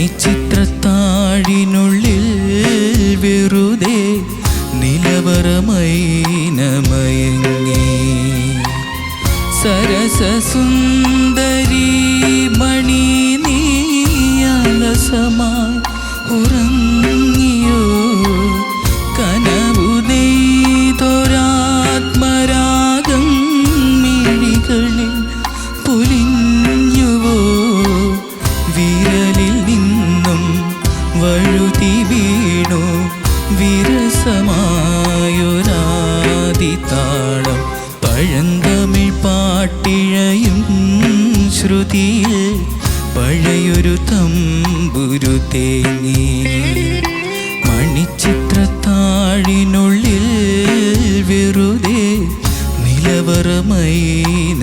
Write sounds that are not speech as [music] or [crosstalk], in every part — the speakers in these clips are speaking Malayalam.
മണിച്ചിത്രത്താഴിനുള്ളിൽ വെറുതെ നിലവറമൈനമയങ്ങി. സരസസുന്ദരി മണി നീ ഉറങ്ങിയോ വിരസമായൊരാദിതാളം പഴന്തമിഴ് പാട്ടിഴയും ശ്രുതിയിൽ പഴയൊരു തമ്പുരു തേങ്ങി മണിച്ചിത്രത്താഴിനുള്ളിൽ വെറുതെ നിലവറമൈനമയങ്ങി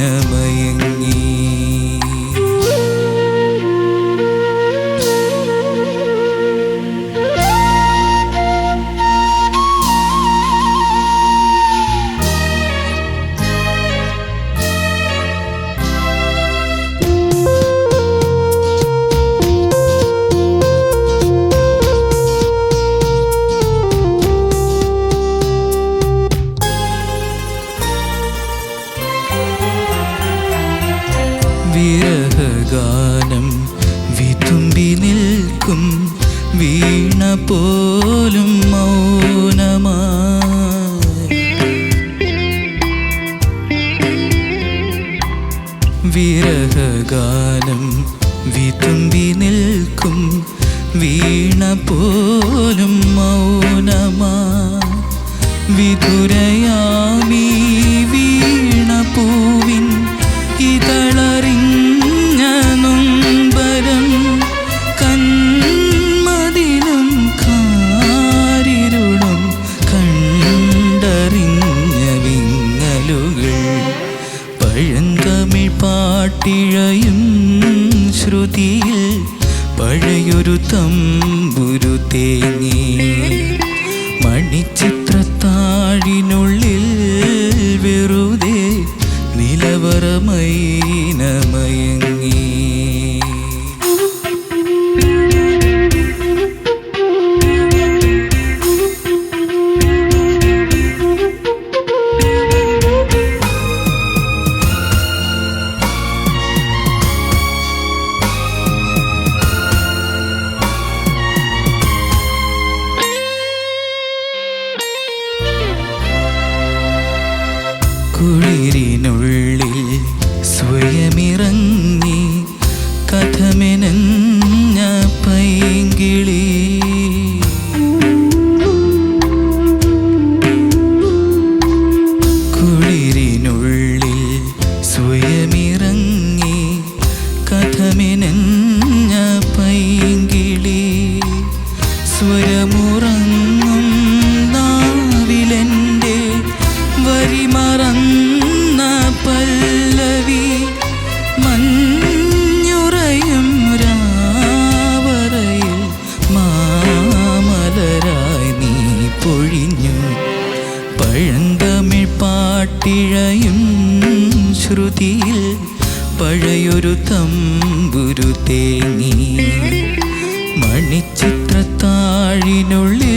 മണിച്ചിത്രത്താഴിനുള്ളിൽ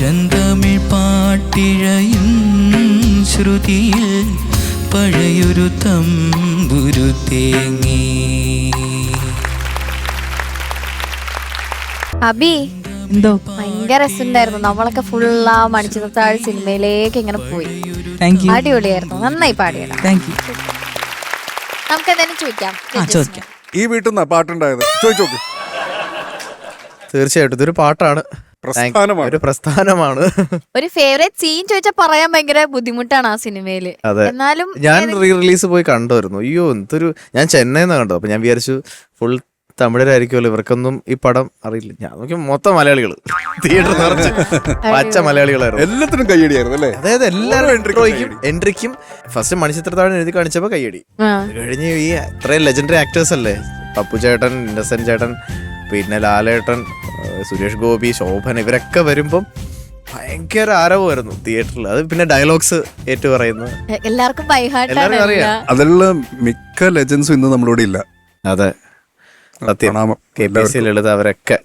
പഴന്തമിഴ് പാട്ടിഴയും ശ്രുതിയിൽ പഴയൊരു തമ്പുരു തേങ്ങി. അബി എന്തോ? ഭയങ്കര രസമുണ്ടായിരുന്നു. നമ്മളൊക്കെ ഫുൾ ആ മണിച്ചിത്രത്താഴ് സിനിമയിലേക്ക് ഇങ്ങനെ പോയി. താങ്ക് യു അടിപൊളിയായിരുന്നു. നന്നായി പാടിയടാ താങ്ക് യു നമുക്ക് എന്തായാലും ചോദിക്കാം. ആ ചോദിക്കാം. ഈ വീട്ടിൽ നിന്നാ പാട്ടുണ്ടായത്? ചോദിച്ചോക്ക്. തീർച്ചയായിട്ടും. ഇതൊരു പാട്ടാണ്. പ്രസ്ഥാനമാണ്. ഒരു പ്രസ്ഥാനമാണ്. ഒരു ഫേവറേറ്റ് സീൻ ചോദിച്ചാൽ പറയാൻ ഭയങ്കര ബുദ്ധിമുട്ടാണ് ആ സിനിമയിൽ. അതെ. എന്നാലും ഞാൻ റീ റിലീസ് പോയി കണ്ടുവരുന്നു. അയ്യോ എന്തൊരു ഞാൻ ചെന്നൈന്ന് കണ്ടു അപ്പൊ ഞാൻ വിചാരിച്ചു ഫുൾ തമിഴരായിരിക്കുമല്ലോ ഇവർക്കൊന്നും ഈ പടം അറിയില്ല. ഞാൻ നോക്കി മൊത്തം മലയാളികൾ തിയേറ്റർ നിറച്ച് പച്ച മലയാളികളായിരുന്നു. എല്ലാത്തിനും കൈയടിയായിരുന്നു അല്ലേ? അതായത് എല്ലാവരും എൻട്രിക്കും എൻട്രിക്കും ഫസ്റ്റ് മണിച്ചിത്രത്താഴ് എഴുതി കാണിച്ചപ്പോ കൈയടി കഴിഞ്ഞ ഈ ഇത്രയും ലെജൻഡറി ആക്ടേഴ്സ് അല്ലേ? പപ്പു ചേട്ടൻ ഇന്നസെന്റ് ചേട്ടൻ പിന്നെ ലാലേട്ടൻ സുരേഷ് ഗോപി ശോഭൻ ഇവരൊക്കെ വരുമ്പം ഭയങ്കര ആരവമായിരുന്നു തിയേറ്ററിൽ അത് പിന്നെ ഡയലോഗ്സ് ഏറ്റു പറയുന്നത് എല്ലാവർക്കും എല്ലാവർക്കും അറിയാം. അതിലുള്ള മിക്ക ലെജൻസും ഇന്ന് നമ്മളോട് ഇല്ല. അതെ. സത്യം. കെ പി സി ലളിത അവരൊക്കെ.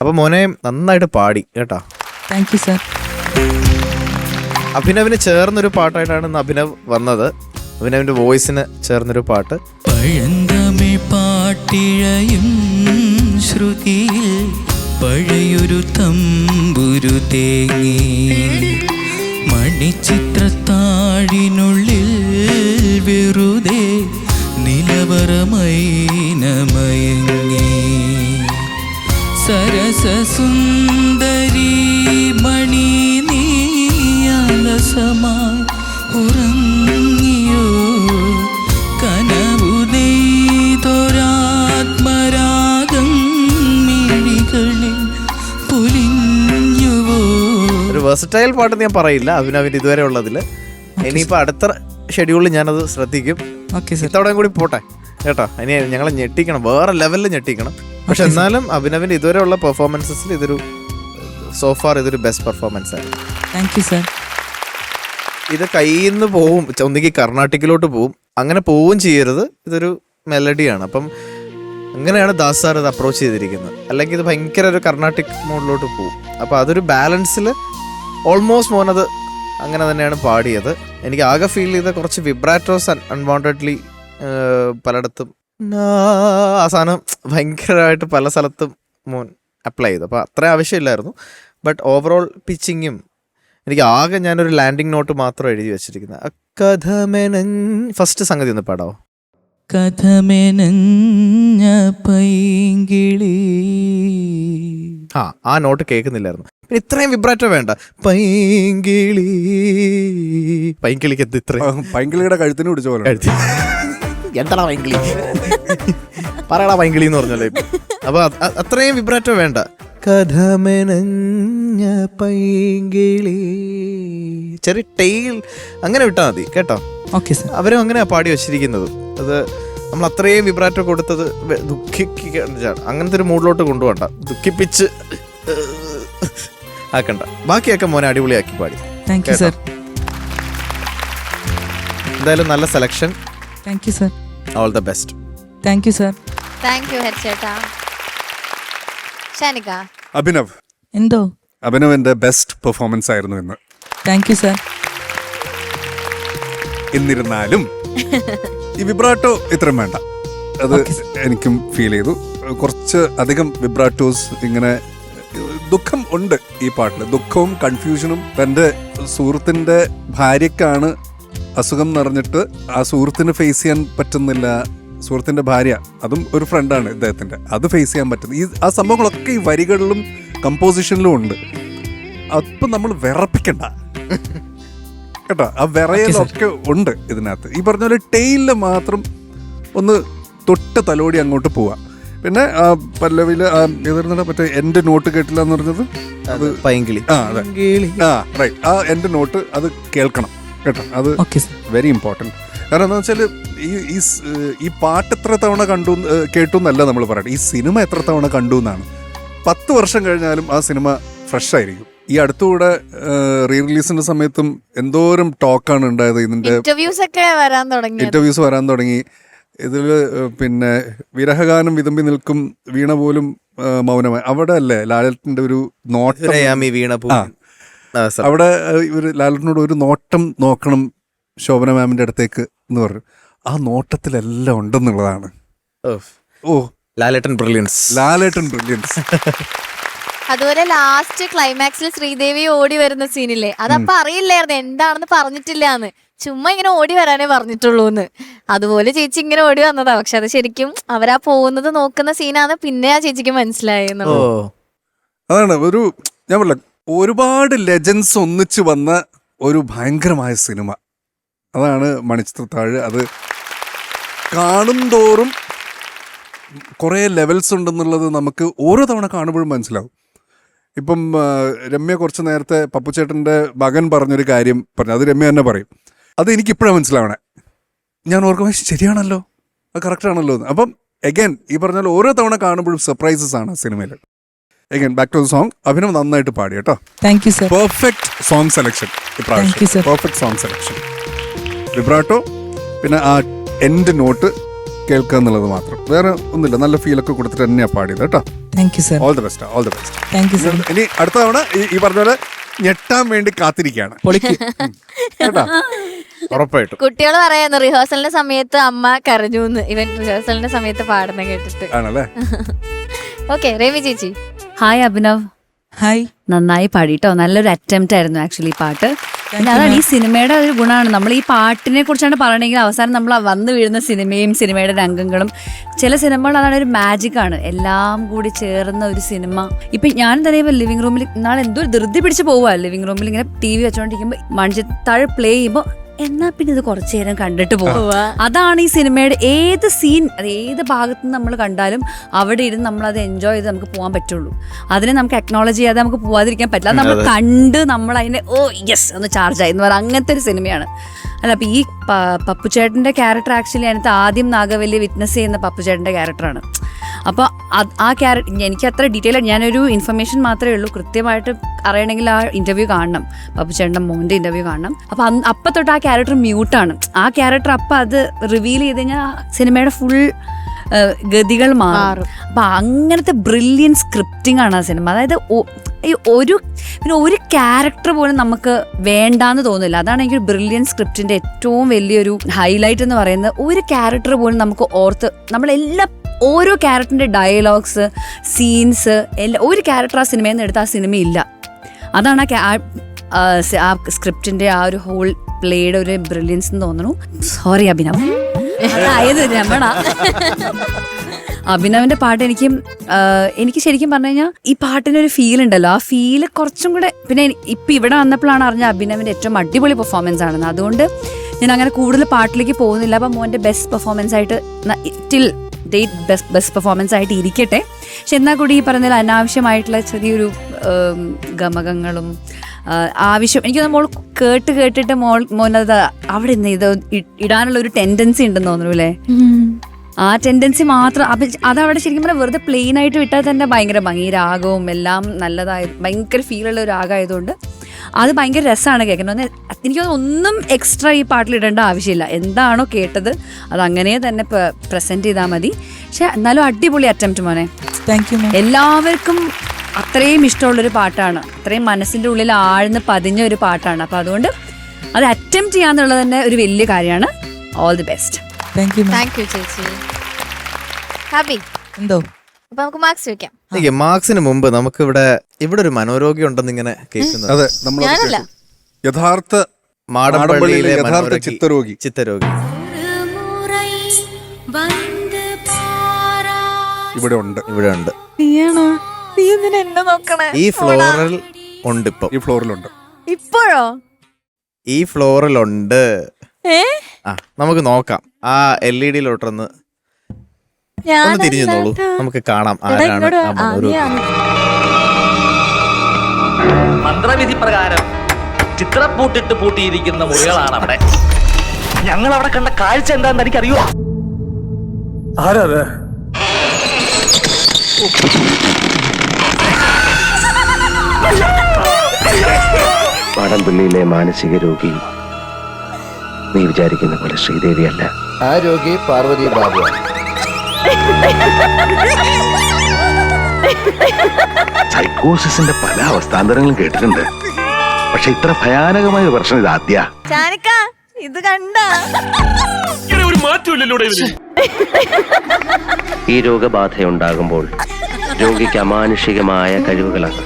അപ്പൊ മോനെ നന്നായിട്ട് പാടി കേട്ടാ. താങ്ക് യു സർ അഭിനവിന് ചേർന്നൊരു പാട്ടായിട്ടാണ് ഇന്ന് അഭിനവ് വന്നത്. അഭിനവിന്റെ വോയിസിന് ചേർന്നൊരു പാട്ട്. പഴന്തമിഴ് പാട്ടിഴയും ശ്രുതിയിൽ പഴയൊരു തമ്പുരു തേങ്ങി. മണിച്ചിത്രത്താഴിനുള്ളിൽ വെറുതെ നിലവറമൈനമയങ്ങി. സരസസുന്ദരി മണി നീ ഉറങ്ങിയോ ഒരു പാട്ട് പാട്ടെന്ന് ഞാൻ പറയില്ല. അഭിനവിന്റെ ഇതുവരെ ഉള്ളതിൽ ഇനിയിപ്പോ അടുത്ത ഷെഡ്യൂളിൽ ഞാനത് ശ്രദ്ധിക്കും. ഇത്തവണയും കൂടി പോട്ടെ. കേട്ടോ? ഇനി ഞങ്ങളെ ഞെട്ടിക്കണം. വേറെ ലെവലിൽ ഞെട്ടിക്കണം. പക്ഷെ എന്നാലും അഭിനവിന്റെ ഇതുവരെ ഉള്ള പെർഫോമൻസസിൽ ഇതൊരു സോഫാർ ഇതൊരു ബെസ്റ്റ് പെർഫോമൻസ് ആയിരുന്നു താങ്ക് യു സാർ ഇത് കയ്യിൽ നിന്ന് പോവും. ഒന്നുകിൽ കർണാട്ടിക്കിലോട്ട് പോവും. അങ്ങനെ പോവും ചെയ്യരുത്. ഇതൊരു മെലഡിയാണ് അപ്പം അങ്ങനെയാണ് ദാസ് സാർ ഇത് അപ്രോച്ച് ചെയ്തിരിക്കുന്നത്. അല്ലെങ്കിൽ ഇത് ഭയങ്കര ഒരു കർണാട്ടിക് മോഡിലോട്ട് പോവും. അപ്പോൾ അതൊരു ബാലൻസിൽ ഓൾമോസ്റ്റ് മോനത് അങ്ങനെ തന്നെയാണ് പാടിയത്. എനിക്ക് ആകെ ഫീൽ ചെയ്ത കുറച്ച് വിബ്രാറ്റോസ് അൺവാണ്ടഡ്ലി പലയിടത്തും. ആ സാധനം ഭയങ്കരമായിട്ട് പല സ്ഥലത്തും മോൻ അപ്ലൈ ചെയ്തു. അപ്പോൾ അത്ര ആവശ്യമില്ലായിരുന്നു. ബട്ട് ഓവറോൾ പിച്ചിങ്ങും എനിക്ക് ആകെ ഞാനൊരു ലാൻഡിങ് നോട്ട് മാത്രം എഴുതി വെച്ചിരിക്കുന്നത്. കഥമേനൻ ഫസ്റ്റ് സംഗതി ഒന്ന് പാടാവോ? കഥമെനഞ്ഞ പൈങ്കിളി ആ ആ നോട്ട് കേൾക്കുന്നില്ലായിരുന്നു. പിന്നെ ഇത്രയും വിബ്രാറ്റോ വേണ്ട. പൈങ്കിളി. പൈങ്കിളിക്ക് എന്ത് ഇത്രയും പൈങ്കിളിയുടെ കഴുത്തിന് പിടിച്ച പോലെ. എന്താടാ പൈങ്കിളി? പറയടാ പൈങ്കിളി എന്ന് പറഞ്ഞല്ലേ ഇപ്പൊ അപ്പൊ അത്രയും വിബ്രാറ്റോ വേണ്ട. കഥമെനഞ്ഞ പൈങ്കിളി. ചെറിയ ടെയിൽ അങ്ങനെ വിട്ടാൽ മതി കേട്ടോ? ഓക്കെ സാർ അവരും അങ്ങനെ പാടി വെച്ചിരിക്കുന്നത്. അത് നമ്മൾ അത്രയും വിബ്രാറ്റോ കൊടുത്തത് ദുഃഖിക്കാണ് അങ്ങനത്തെ ഒരു മൂഡിലോട്ട് കൊണ്ടുപോകണ്ട. ദുഃഖിപ്പിച്ച് ആക്കണ്ട. ബാക്കിയൊക്കെ മോനെ അടിപൊളിയാക്കി പാടി. താങ്ക് യു സാർ എന്തായാലും നല്ല selection thank you sir all the best thank you sir thank you ഹരിച്ചേട്ടാ Shanika Abhinav എന്തോ? അഭിനവിന്റെ ബെസ്റ്റ് പെർഫോമൻസ് ആയിരുന്നു ഇന്ന്. താങ്ക് യു സർ എന്നിരുന്നാലും [laughs] ഈ വിബ്രാട്ടോ ഇത്രയും വേണ്ട. അത് എനിക്കും ഫീൽ ചെയ്തു. കുറച്ച് അധികം വിബ്രാട്ടോസ് ഇങ്ങനെ ദുഃഖം ഉണ്ട് ഈ പാട്ടിൽ ദുഃഖവും കൺഫ്യൂഷനും തന്റെ സുഹൃത്തിന്റെ ഭാര്യക്കാണ് അസുഖം നിറഞ്ഞിട്ട് ആ സുഹൃത്തിന് ഫേസ് ചെയ്യാൻ പറ്റുന്നില്ല. സുഹൃത്തിന്റെ ഭാര്യ അതും ഒരു ഫ്രണ്ടാണ് ഇദ്ദേഹത്തിന്റെ. അത് ഫേസ് ചെയ്യാൻ പറ്റുന്നത് ഈ ആ സംഭവങ്ങളൊക്കെ ഈ വരികളിലും കമ്പോസിഷനിലും ഉണ്ട്. അപ്പം നമ്മൾ വിറപ്പിക്കണ്ട. കേട്ടോ. ആ വിറയലൊക്കെ ഉണ്ട് ഇതിനകത്ത്. ഈ പറഞ്ഞ പോലെ ടെയിലിൽ മാത്രം ഒന്ന് തൊട്ട് തലോടി അങ്ങോട്ട് പോവാ. പിന്നെ ആ എതിർന്നിട്ട് മറ്റേ എന്റെ നോട്ട് കേട്ടില്ല എന്ന് പറഞ്ഞത്? അത് പൈങ്കിളി. ആ അതെ. ആ റൈറ്റ് ആ എന്റെ നോട്ട് അത് കേൾക്കണം കേട്ടോ. അത് വെരി ഇമ്പോർട്ടന്റ് കാരണം എന്താ വെച്ചാൽ ഈ ഈ ഈ പാട്ട് എത്ര തവണ കണ്ടു കേട്ടു എന്നല്ല നമ്മൾ പറയട്ടെ ഈ സിനിമ എത്ര തവണ കണ്ടു എന്നാണ്. പത്ത് വർഷം കഴിഞ്ഞാലും ആ സിനിമ ഫ്രഷ് ആയിരിക്കും. ഈ അടുത്തുകൂടെ റീ റിലീസിന്റെ സമയത്തും എന്തോരം ടോക്കാണ് ഉണ്ടായത് ഇതിന്റെ ഇന്റർവ്യൂസ് ഒക്കെ വരാൻ തുടങ്ങി. ഇന്റർവ്യൂസ് വരാൻ തുടങ്ങി. ഇതിൽ പിന്നെ വിരഹഗാനം വിതമ്പി നിൽക്കും വീണ പോലും മൗനമായി. അവിടെ അല്ലേ ലാലറ്റിന്റെ ഒരു നോട്ടം? വീണ. അവിടെ ഇവർ ലാലറ്റിനോട് ഒരു നോട്ടം നോക്കണം ശോഭന മാമിന്റെ അടുത്തേക്ക് എന്ന് പറഞ്ഞു. ആ നോട്ടത്തിലെല്ലാം ഉണ്ടെന്നുള്ളതാണ്. ഓ. ലാലേട്ടൻ ബ്രില്യൻസ് ലാലേട്ടൻ ബ്രില്യൻസ് [laughs] അതുപോലെ ലാസ്റ്റ് ക്ലൈമാക്സിൽ ശ്രീദേവി ഓടി വരുന്ന സീനില്ലേ അതപ്പൊ അറിയില്ലായിരുന്നു. എന്താണെന്ന് പറഞ്ഞിട്ടില്ല എന്ന് ചുമ്മാ ഇങ്ങനെ ഓടി വരാനേ പറഞ്ഞിട്ടുള്ളൂ എന്ന് അതുപോലെ ചേച്ചി ഇങ്ങനെ ഓടി വന്നതാ. പക്ഷെ അത് ശരിക്കും അവരാ പോകുന്നത് നോക്കുന്ന സീനാണ് പിന്നെ ആ ചേച്ചിക്ക് ഓ. അതാണ് ഒരു ഞാൻ പറഞ്ഞ ഒരുപാട് ലെജൻസ് ഒന്നിച്ചു വന്ന ഒരു ഭയങ്കരമായ സിനിമ. അതാണ് മണിച്ചിത്രത്താഴ്. അത് കാണും തോറും കുറേ ലെവൽസ് ഉണ്ടെന്നുള്ളത് നമുക്ക് ഓരോ തവണ കാണുമ്പോഴും മനസ്സിലാവും. ഇപ്പം രമ്യ കുറച്ച് നേരത്തെ പപ്പുച്ചേട്ടന്റെ മകൻ പറഞ്ഞൊരു കാര്യം പറഞ്ഞു. അത് രമ്യ തന്നെ പറയും. അത് എനിക്കിപ്പോഴാണ് മനസ്സിലാവണേ. ഞാൻ ഓർക്കും ശരിയാണല്ലോ. അത് കറക്റ്റ് ആണല്ലോ എന്ന്. അപ്പം എഗൈൻ ഈ പറഞ്ഞാൽ ഓരോ തവണ കാണുമ്പോഴും സർപ്രൈസസ് ആണ് സിനിമയിൽ again back to the song Abhinav നന്നായിട്ട് പാടി കേട്ടോ. Thank you sir perfect song selection perfect song selection vibrato പിന്നെ ആ എൻഡ് നോട്ട് കേൾക്കുക എന്നുള്ളത് മാത്രം. വേറെ ഒന്നുമില്ല. നല്ല ഫീലൊക്കെ കൊടുത്തിട്ട് തന്നെയാണ് പാടിയത്. കേട്ടോ. Thank you sir all the best all the best thank you sir ഇനി അടുത്ത തവണ ഈ- ഈ പറഞ്ഞ പോലെ ഞെട്ടാൻ വേണ്ടി കാത്തിരിക്കുകയാണ്. പൊളിക്കും. കേട്ടോ? ഉറപ്പായിട്ടും. കുട്ടികൾ പറയാന്ന് റിഹേഴ്സലിന്റെ സമയത്ത് അമ്മ കരഞ്ഞു എന്ന് ഇവൻ റിഹേഴ്സലിന്റെ സമയത്ത് പാടുന്ന കേട്ടിട്ട്. ആണല്ലേ? [laughs] ഓക്കെ രവി ചേച്ചി. Hi Abhinav hi. നന്നായി പാടിട്ടോ. നല്ലൊരു അറ്റംപ്റ്റ് ആയിരുന്നു ആക്ച്വലി ഈ പാട്ട്. പിന്നെ അതാണ് ഈ സിനിമയുടെ ഒരു ഗുണമാണ്. നമ്മൾ ഈ പാട്ടിനെ കുറിച്ചാണ് പറയണമെങ്കിൽ അവസാനം നമ്മൾ വന്നു വീഴുന്ന സിനിമയും സിനിമയുടെ രംഗങ്ങളും ചില സിനിമകൾ അതാണ് ഒരു മാജിക് ആണ്. എല്ലാം കൂടി ചേർന്ന ഒരു സിനിമ. ഇപ്പൊ ഞാൻ തന്നെ ഇപ്പൊ ലിവിംഗ് റൂമിൽ നാളെ എന്തോ ഒരു ധൃതി പിടിച്ച് പോവുക ലിവിംഗ് റൂമിൽ ഇങ്ങനെ ടി വി വെച്ചോണ്ടിരിക്കുമ്പോൾ മണിച്ചിത്താഴ് പ്ലേ ചെയ്യുമ്പോൾ എന്നാ പിന്നെ ഇത് കുറച്ചു നേരം കണ്ടിട്ട് പോകും അതാണ് ഈ സിനിമയുടെ ഏത് സീൻ അത് ഏത് ഭാഗത്ത് നമ്മൾ കണ്ടാലും അവിടെ ഇരുന്ന് നമ്മൾ അത് എൻജോയ് ചെയ്ത് നമുക്ക് പോകാൻ പറ്റുള്ളൂ. അതിനെ നമുക്ക് അക്നോളജ് ചെയ്യാതെ നമുക്ക് പോവാതിരിക്കാൻ പറ്റില്ല. നമ്മൾ കണ്ട് നമ്മൾ അതിനെ ഓ യെസ് ഒന്ന് ചാർജ് ആയി എന്ന് പറയുക അങ്ങനത്തെ ഒരു സിനിമയാണ്. അല്ല അപ്പൊ ഈ പപ്പുചേട്ടന്റെ ക്യാരക്ടർ ആക്ച്വലി അതിനകത്ത് ആദ്യം നാഗവല്ലി വിറ്റ്നസ് ചെയ്യുന്ന പപ്പുചേട്ടന്റെ ക്യാരക്ടറാണ് അപ്പോൾ ആ ക്യാരക്ടർ എനിക്ക് അത്ര ഡീറ്റെയിൽ ഞാനൊരു ഇൻഫർമേഷൻ മാത്രമേ ഉള്ളൂ. കൃത്യമായിട്ട് അറിയണമെങ്കിൽ ആ ഇന്റർവ്യൂ കാണണം. പപ്പുചേട്ടന്റെ മോന്റെ ഇന്റർവ്യൂ കാണണം. അപ്പോൾ അപ്പം തൊട്ട് ആ ക്യാരക്ടർ മ്യൂട്ടാണ് ആ ക്യാരക്ടർ അപ്പം അത് റിവീൽ ചെയ്ത് കഴിഞ്ഞാൽ സിനിമയുടെ ഫുൾ ഗതികൾ മാറും. അപ്പൊ അങ്ങനത്തെ ബ്രില്യൻ സ്ക്രിപ്റ്റിംഗ് ആണ് ആ സിനിമ അതായത് ഈ ഒരു പിന്നെ ഒരു ക്യാരക്ടർ പോലും നമുക്ക് വേണ്ടാന്ന് തോന്നില്ല അതാണ് എനിക്ക് ബ്രില്യൻ സ്ക്രിപ്റ്റിന്റെ ഏറ്റവും വലിയൊരു ഹൈലൈറ്റ് എന്ന് പറയുന്നത്. ഒരു ക്യാരക്ടർ പോലും നമുക്ക് ഓർത്ത് നമ്മളെല്ലാം ഓരോ ക്യാരക്ടറിന്റെ ഡയലോഗ്സ് സീൻസ് എല്ലാം ഒരു ക്യാരക്ടർ ആ സിനിമയിൽ നിന്ന് എടുത്ത ആ സിനിമ ഇല്ല. അതാണ് ആ ആ സ്ക്രിപ്റ്റിന്റെ ആ ഒരു ഹോൾ പ്ലേയുടെ ഒരു ബ്രില്യൻസ് എന്ന് തോന്നുന്നു. സോറി അഭിനവ്. അതായത് രമണ. അഭിനവിന്റെ പാട്ട് എനിക്ക് എനിക്ക് ശരിക്കും പറഞ്ഞു കഴിഞ്ഞാൽ ഈ പാട്ടിന് ഒരു ഫീൽ ഉണ്ടല്ലോ. ആ ഫീൽ കുറച്ചും കൂടെ പിന്നെ ഇപ്പം ഇവിടെ വന്നപ്പോഴാണ് അറിഞ്ഞ അഭിനവിന്റെ ഏറ്റവും അടിപൊളി പെർഫോമൻസ് ആണെന്ന്. അതുകൊണ്ട് ഞാൻ അങ്ങനെ കൂടുതൽ പാട്ടിലേക്ക് പോകുന്നില്ല. അപ്പൊ മോന്റെ ബെസ്റ്റ് പെർഫോമൻസ് ആയിട്ട് till date best best performance ആയിട്ട് ഇരിക്കട്ടെ. പക്ഷെ എന്നാൽ കൂടി ഈ പറഞ്ഞതിൽ അനാവശ്യമായിട്ടുള്ള ചെറിയൊരു ഗമകങ്ങളും ആവശ്യം. എനിക്ക് മോൾ കേട്ട് കേട്ടിട്ട് മോൾ മോനത് അവിടെ നിന്ന് ഇത് ഇടാനുള്ള ഒരു ടെൻഡൻസി ഉണ്ടെന്ന് തോന്നുന്നു അല്ലേ? ആ ടെൻഡൻസി മാത്രം അപ്പൊ അതവിടെ ശരിക്കും പറഞ്ഞാൽ വെറുതെ പ്ലെയിൻ ആയിട്ട് വിട്ടാൽ തന്നെ ഭയങ്കര ഭംഗി. രാഗവും എല്ലാം നല്ലതായ ഭയങ്കര ഫീലുള്ള ഒരു രാഗമായതുകൊണ്ട് അത് ഭയങ്കര രസമാണ് കേൾക്കുന്നത് എനിക്ക് ഒന്നും എക്സ്ട്രാ ഈ പാട്ടിൽ ഇടേണ്ട ആവശ്യമില്ല. എന്താണോ കേട്ടത് അത് അങ്ങനെ തന്നെ പ്രസന്റ് ചെയ്താൽ മതി. പക്ഷെ എന്നാലും അടിപൊളി അറ്റംപ്റ്റ് മോനെ. താങ്ക് യു എല്ലാവർക്കും അത്രയും ഇഷ്ടമുള്ളൊരു പാട്ടാണ്. അത്രയും മനസ്സിന്റെ ഉള്ളിൽ ആഴ്ന്ന് പതിഞ്ഞ ഒരു പാട്ടാണ്. അപ്പോൾ അതുകൊണ്ട് അത് അറ്റംപ്റ്റ് ചെയ്യാന്നുള്ളത് തന്നെ ഒരു വലിയ കാര്യമാണ്. All the best thank you ma'am thank you ചേച്ചി. ഹാപ്പി. എന്തോ? അപ്പൊ നമുക്ക് മാർക്സ് വെക്കാം മാർക്സിന് മുമ്പ് നമുക്ക് ഇവിടെ ഇവിടെ ഒരു മനോരോഗി ഉണ്ടെന്ന് ഇങ്ങനെ കേൾക്കുന്നത് അതെ നമ്മൾ ഞാനല്ല. യഥാർത്ഥ മാടമ്പള്ളിയിലെ മാടമ്പള്ളിയിലെ യഥാർത്ഥ ചിത്തരോഗി. ചിത്തരോഗി. ഇവിടെ ഉണ്ട്. ഇവിടെ ഉണ്ട്. നീയാണോ നീ എന്തിനാ എന്നെ നോക്കണേ? ഈ ഫ്ലോറിൽ ഉണ്ട് ഇപ്പൊ. ഈ ഫ്ലോറിലുണ്ട്. ഇപ്പോഴോ? ഈ ഫ്ലോറിൽ ഉണ്ട് ഏ? ആ നമുക്ക് നോക്കാം. ആ എൽ ഇ ഡിയിലോട്ടൊന്ന് ഞാൻ ഒന്ന് തിരിഞ്ഞു നോളൂ നമുക്ക് കാണാം എടാ, ആരാണ് ഇങ്ങോട്ട് ആ. ആ. മന്ത്രവിധി പ്രകാരം ചിത്രപ്പൂട്ടിട്ട് പൂട്ടിയിരിക്കുന്ന മുറികളാണ് അവിടെ ഞങ്ങൾ അവിടെ കണ്ട കാഴ്ച എന്താണെന്ന് എനിക്കറിയോ? മാടമ്പിള്ളിയിലെ മാനസിക രോഗി. നീ വിചാരിക്കുന്ന പോലെ ശ്രീദേവിയല്ല ആ രോഗി പാർവതി ബാബു സൈക്കോസിന്റെ പല അവസ്ഥാന്തരങ്ങളും കേട്ടിട്ടുണ്ട്. പക്ഷെ ഇത്ര ഭയാനകമായ ഒരു പ്രശ്നം ഇത് ആദ്യ. ചാനിക്ക ഇത് കണ്ട. ഈ രോഗബാധയുണ്ടാകുമ്പോൾ രോഗിക്ക് അമാനുഷികമായ കഴിവുകളാണ്.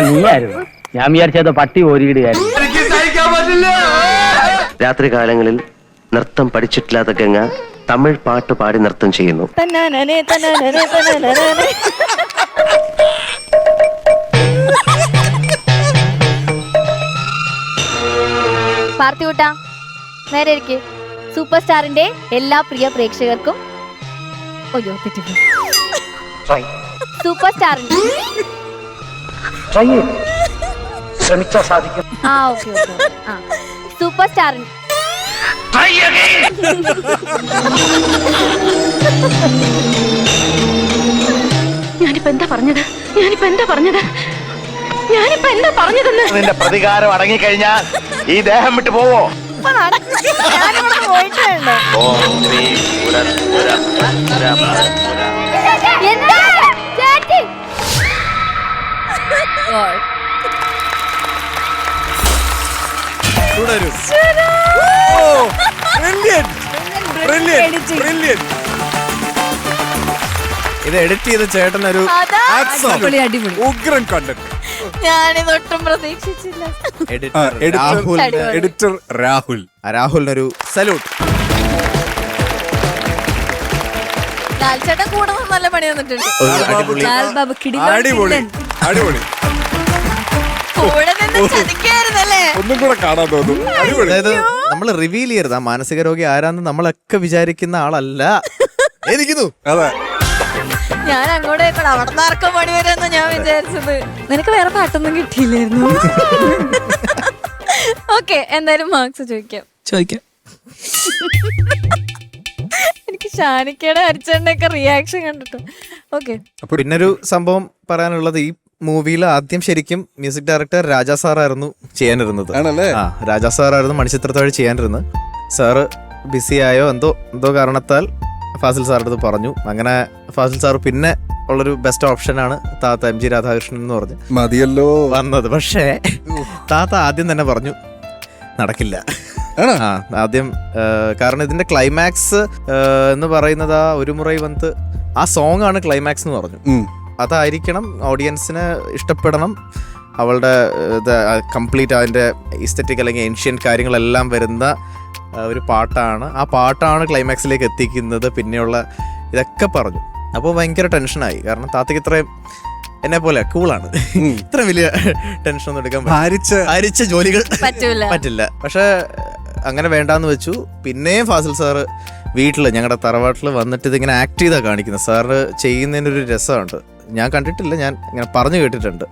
നീയായിരുന്നു. ഞാൻ വിചാരിച്ചത് പട്ടി ഓരിയിടുകയായിരുന്നു രാത്രികാലങ്ങളിൽ നൃത്തം പഠിച്ചിട്ടില്ലാത്ത ഗംഗ തമിഴ് പാട്ട് പാടി നൃത്തം ചെയ്യുന്നു. തന്നാനനെ, തന്നാനനെ, തന്നാനനെ. പാർത്ഥിവുട്ട നേരെ ഇരിക്ക്. സൂപ്പർ സ്റ്റാറിന്റെ എല്ലാ പ്രിയ പ്രേക്ഷകർക്കും. സൂപ്പർ സ്റ്റാറിന്റെ ശ്രമിച്ചാ സാധിക്കും. ആ ഓക്കെ ഓക്കെ. ആ. Super star. ഞാനിപ്പോ എന്താ പറഞ്ഞത്? ഞാനിപ്പോ എന്താ പറഞ്ഞത്? ഞാനിപ്പോ എന്താ പറഞ്ഞതെന്ന്? നിന്റെ പ്രതികാരം അടങ്ങിക്കഴിഞ്ഞാൽ ഈ ദേഹം വിട്ടു പോവോ? ഓം ശ്രീ പുര പുര പുര പുര എന്താ? ചേച്ചി തുടരും. ഇത് എഡിറ്റ് ചെയ്ത ചേട്ടൻ ഒരു അതാ അടിപൊളി അടിപൊളി. ഉഗ്രൻ കണ്ടന്റ് ഞാനിതൊട്ടും പ്രതീക്ഷിച്ചില്ല. എഡിറ്റർ രാഹുൽ അടിപൊളി. എഡിറ്റർ രാഹുൽ. രാഹുലിനൊരു സല്യൂട്ട് ചേട്ടൻ കൂടെ നിന്ന് നല്ല പണി വന്നിട്ടുണ്ട്. ഒരു അടിപൊളി. ലാൽ ബാബു കിടിലൻ അടിപൊളി. അടിപൊളി. ഒന്നും കൂടെ കാണാൻ തോന്നുന്നു അടിപൊളി. അതായത് നമ്മൾ റിവീൽ ചെയ്യരുത്. ആ മാനസിക രോഗി ആരാന്ന് നമ്മളൊക്കെ വിചാരിക്കുന്ന ആളല്ല. എനിക്കുന്നു അതെ. ഞാൻ അങ്ങോട്ട് അവിടെ ആർക്കും പണി വരുമെന്ന് ഞാൻ വിചാരിച്ചത്. നിനക്ക് വേറെ പാട്ടൊന്നും കിട്ടിയില്ലായിരുന്നു. ഓക്കെ എന്തായാലും മാർക്സ് ചോദിക്കാം. ചോദിക്കാം. എനിക്ക് ഷാനിക്കയുടെ അരിച്ചേണ്ട ഒക്കെ റിയാക്ഷൻ കണ്ടിട്ട്. ഓക്കെ. പിന്നൊരു സംഭവം പറയാനുള്ളത് ഈ മൂവിയിൽ ആദ്യം ശരിക്കും മ്യൂസിക് ഡയറക്ടർ രാജാ സാറായിരുന്നു ചെയ്യാനിരുന്നത്. ആണല്ലേ? ആ രാജാ സാറായിരുന്നു മണിച്ചിത്രത്തോടെ ചെയ്യാനിരുന്നത്. സാറ് ബിസി ആയോ എന്തോ എന്തോ കാരണത്താൽ ഫാസിൽ സാറിന്റെ അടുത്ത് പറഞ്ഞു. അങ്ങനെ ഫാസിൽ സാർ പിന്നെ ഉള്ളൊരു ബെസ്റ്റ് ഓപ്ഷനാണ് താത്ത എം ജി രാധാകൃഷ്ണൻ എന്ന് പറഞ്ഞു മതിയല്ലോ. വന്നത്. പക്ഷേ താത്ത ആദ്യം തന്നെ പറഞ്ഞു നടക്കില്ല. ആണോ? ആ ആദ്യം ആ, കാരണം ഇതിന്റെ ക്ലൈമാക്സ് എന്ന് പറയുന്നത് ആ ഒരു മുറൈ വന്ന് ആ സോങ് ആണ് ക്ലൈമാക്സ് എന്ന് പറഞ്ഞു. ഉം. അതായിരിക്കണം ഓഡിയൻസിന് ഇഷ്ടപ്പെടണം. അവളുടെ ഇത് കംപ്ലീറ്റ് അതിന്റെ ഇസ്തറ്റിക് അല്ലെങ്കിൽ ഏൻഷ്യൻ കാര്യങ്ങളെല്ലാം വരുന്ന ഒരു പാട്ടാണ്. ആ പാട്ടാണ് ക്ലൈമാക്സിലേക്ക് എത്തിക്കുന്നത്. പിന്നെയുള്ള ഇതൊക്കെ പറഞ്ഞു. അപ്പോൾ ഭയങ്കര ടെൻഷനായി കാരണം താത്തയ്ക്ക് ഇത്രയും എന്നെ പോലെ കൂളാണ് ഇത്ര വലിയ ടെൻഷൻ ഒന്നും എടുക്കാൻ പറ്റില്ല. ഭാരിച്ച ജോലികൾ പറ്റൂല. പറ്റില്ല. പക്ഷെ അങ്ങനെ വേണ്ടാന്ന് വെച്ചു. പിന്നെയും ഫാസിൽ സാറ് വീട്ടിൽ ഞങ്ങളുടെ തറവാട്ടിൽ വന്നിട്ട് ഇതിങ്ങനെ ആക്ട് ചെയ്താ കാണിക്കുന്നത് സാറ് ചെയ്യുന്നതിനൊരു രസമുണ്ട്. ഞാൻ കണ്ടിട്ടില്ല ഞാൻ ഇങ്ങനെ പറഞ്ഞു കേട്ടിട്ടുണ്ട്.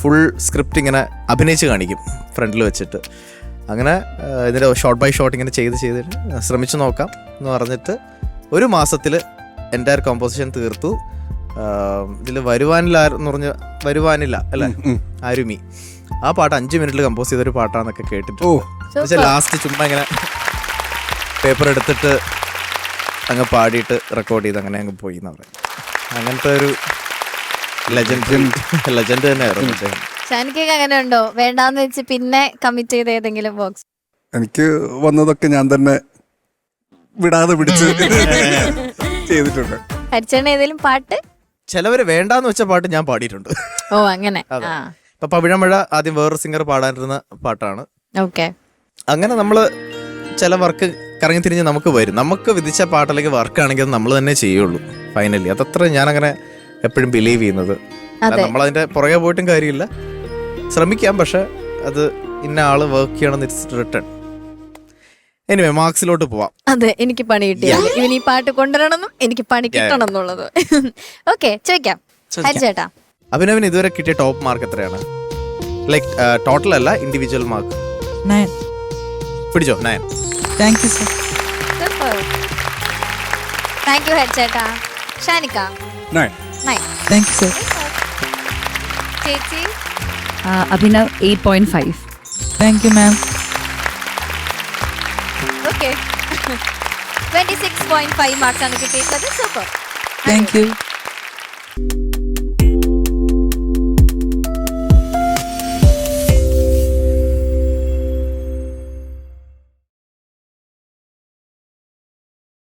ഫുൾ സ്ക്രിപ്റ്റ് ഇങ്ങനെ അഭിനയിച്ച് കാണിക്കും ഫ്രണ്ടിൽ വെച്ചിട്ട്. അങ്ങനെ ഇതിന്റെ ഷോർട്ട് ബൈ ഷോർട്ട് ഇങ്ങനെ ചെയ്ത് ചെയ്തിട്ട് ശ്രമിച്ചു നോക്കാം എന്ന് പറഞ്ഞിട്ട് ഒരു മാസത്തിൽ എന്റെ കോമ്പോസിഷൻ തീർത്തു. ഇതിൽ വരുവാനില്ല എന്ന് പറഞ്ഞ വരുവാനില്ല അല്ലേ? ആരുമി. ആ പാട്ട് അഞ്ച് മിനിറ്റിൽ കമ്പോസ് ചെയ്തൊരു പാട്ടാന്നൊക്കെ കേട്ടിട്ടുണ്ട്. ഓ. പക്ഷെ ലാസ്റ്റ് ചുമ്മാ ഇങ്ങനെ പേപ്പർ എടുത്തിട്ട് അങ്ങ് പാടിയിട്ട് റെക്കോർഡ് ചെയ്ത് അങ്ങനെ അങ്ങ് പോയി എന്ന് പറയും. അങ്ങനത്തെ ഒരു ലെജൻഡ് ലെജൻഡ് തന്നെയായിരുന്നു അദ്ദേഹം. ഷാനിക്കൊക്കെ അങ്ങനെ ഉണ്ടോ? വേണ്ടാന്ന് വെച്ച് പിന്നെ കമ്മിറ്റ് ചെയ്ത ഏതെങ്കിലും ബോക്സ് എനിക്ക് വന്നതൊക്കെ ഞാൻ തന്നെ വിടാതെ പിടിച്ച് [laughs] ചെയ്തിട്ടുണ്ട്. ഹരിച്ചേട്ടൻ ഏതെങ്കിലും പാട്ട്? ചിലവര് വേണ്ടാന്ന് വെച്ച പാട്ട് ഞാൻ പാടിയിട്ടുണ്ട്. ഓ അങ്ങനെ. [laughs] ആ. ഇപ്പൊ പവിഴമഴ ആദ്യം വേറൊരു സിംഗർ പാടാനിരുന്ന പാട്ടാണ്. ഓക്കെ. അങ്ങനെ നമ്മൾ ചില വർക്ക് കറങ്ങി തിരിഞ്ഞ് നമുക്ക് വരും. നമുക്ക് വിധിച്ച പാട്ടിലേക്ക് വർക്കാണെങ്കിൽ വർക്ക് ആണെങ്കിൽ അത് നമ്മൾ തന്നെ ചെയ്യുള്ളൂ. ഫൈനലി അതത്ര ഞാനങ്ങനെ എപ്പോഴും ബിലീവ് ചെയ്യുന്നത്. അതെ. നമ്മൾ അതിന്റെ പുറകെ പോയിട്ടും കാര്യമില്ല. ശ്രമിക്കാം പക്ഷെ അത് ഇന്ന ആൾ വർക്ക് ചെയ്യണം ഇറ്റ്സ് റിട്ടേൺ എനിവേ മാർക്സിലോട്ട് പോവാം. അതെ എനിക്ക് പണി കിട്ടിയാൽ ഇവൻ ഈ പാട്ട് കൊണ്ടുവരണമെന്നും എനിക്ക് പണി കിട്ടണം എന്നുള്ളത് ഓക്കെ ചോദിക്കാം. ഹരി ചേട്ടാ. അഭിനവൻ ഇതുവരെ കിട്ടിയ ടോപ്പ് മാർക്ക് എത്രയാണ്? ലൈക് ടോട്ടൽ അല്ല ഇൻഡിവിജ്വൽ മാർക്ക് നയൻ പിടിച്ചോ nine thank you sir thank you ചേട്ടാ. ഷാനിക്ക. നയൻ ചേച്ചി Abhinav eight point five thank you ma'am okay twenty six point five marks ആണ് കിട്ടിയിട്ടുള്ളത് സൂപ്പർ താങ്ക് യു